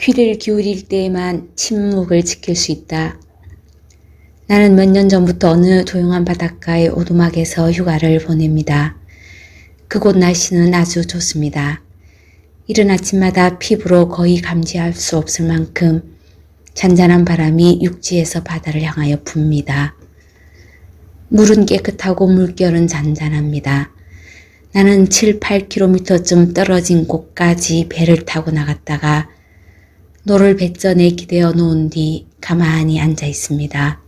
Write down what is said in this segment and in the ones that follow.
귀를 기울일 때에만 침묵을 지킬 수 있다. 나는 몇 년 전부터 어느 조용한 바닷가의 오두막에서 휴가를 보냅니다. 그곳 날씨는 아주 좋습니다. 이른 아침마다 피부로 거의 감지할 수 없을 만큼 잔잔한 바람이 육지에서 바다를 향하여 붑니다. 물은 깨끗하고 물결은 잔잔합니다. 나는 7, 8km쯤 떨어진 곳까지 배를 타고 나갔다가 노를 배전에 기대어 놓은 뒤 가만히 앉아 있습니다.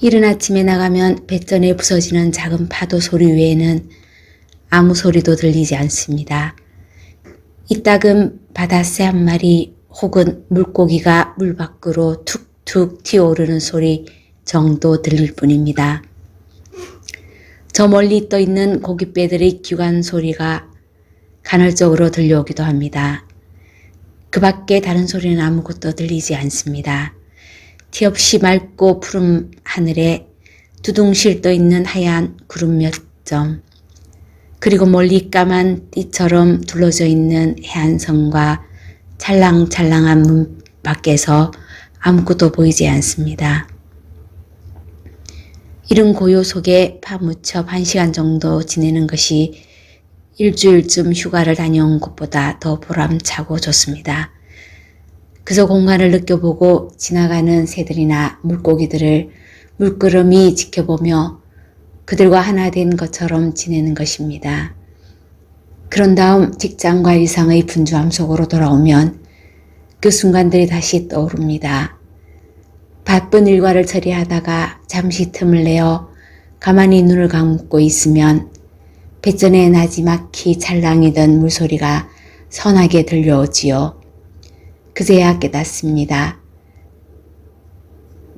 이른 아침에 나가면 배전에 부서지는 작은 파도 소리 외에는 아무 소리도 들리지 않습니다. 이따금 바다새 한 마리 혹은 물고기가 물 밖으로 툭툭 튀어오르는 소리 정도 들릴 뿐입니다. 저 멀리 떠 있는 고깃배들의 귀관 소리가 간헐적으로 들려오기도 합니다. 그 밖에 다른 소리는 아무것도 들리지 않습니다. 티 없이 맑고 푸른 하늘에 두둥실 떠 있는 하얀 구름 몇 점, 그리고 멀리 까만 띠처럼 둘러져 있는 해안선과 찰랑찰랑한 문 밖에서 아무것도 보이지 않습니다. 이른 고요 속에 파무첩 한 시간 정도 지내는 것이 일주일쯤 휴가를 다녀온 것보다 더 보람차고 좋습니다. 그저 공간을 느껴보고 지나가는 새들이나 물고기들을 물끄러미 지켜보며 그들과 하나 된 것처럼 지내는 것입니다. 그런 다음 직장과 일상의 분주함 속으로 돌아오면 그 순간들이 다시 떠오릅니다. 바쁜 일과를 처리하다가 잠시 틈을 내어 가만히 눈을 감고 있으면 배전에 나지막히 찰랑이던 물소리가 선하게 들려오지요. 그제야 깨닫습니다.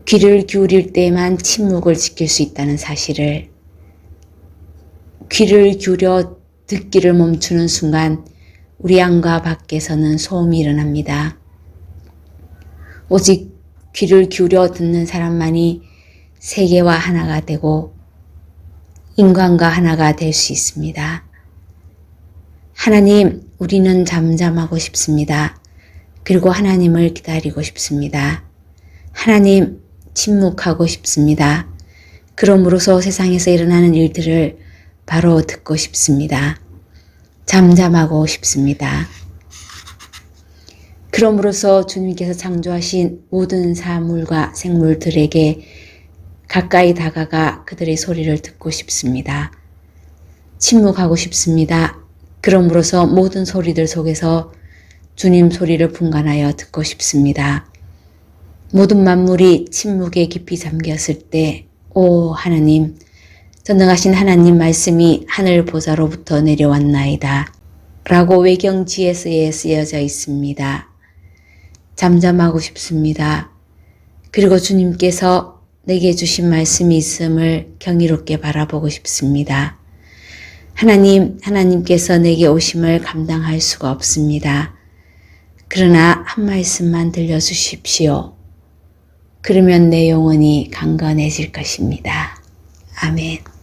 귀를 기울일 때만 침묵을 지킬 수 있다는 사실을 귀를 기울여 듣기를 멈추는 순간 우리 안과 밖에서는 소음이 일어납니다. 오직 귀를 기울여 듣는 사람만이 세계와 하나가 되고 인간과 하나가 될 수 있습니다. 하나님, 우리는 잠잠하고 싶습니다. 그리고 하나님을 기다리고 싶습니다. 하나님, 침묵하고 싶습니다. 그러므로서 세상에서 일어나는 일들을 바로 듣고 싶습니다. 잠잠하고 싶습니다. 그러므로서 주님께서 창조하신 모든 사물과 생물들에게 가까이 다가가 그들의 소리를 듣고 싶습니다. 침묵하고 싶습니다. 그러므로서 모든 소리들 속에서 주님 소리를 분간하여 듣고 싶습니다. 모든 만물이 침묵에 깊이 잠겼을 때, 오 하나님, 전능하신 하나님 말씀이 하늘 보좌로부터 내려왔나이다. 라고 외경지에서에 쓰여져 있습니다. 잠잠하고 싶습니다. 그리고 주님께서 내게 주신 말씀이 있음을 경이롭게 바라보고 싶습니다. 하나님, 하나님께서 내게 오심을 감당할 수가 없습니다. 그러나 한 말씀만 들려주십시오. 그러면 내 영혼이 강건해질 것입니다. 아멘.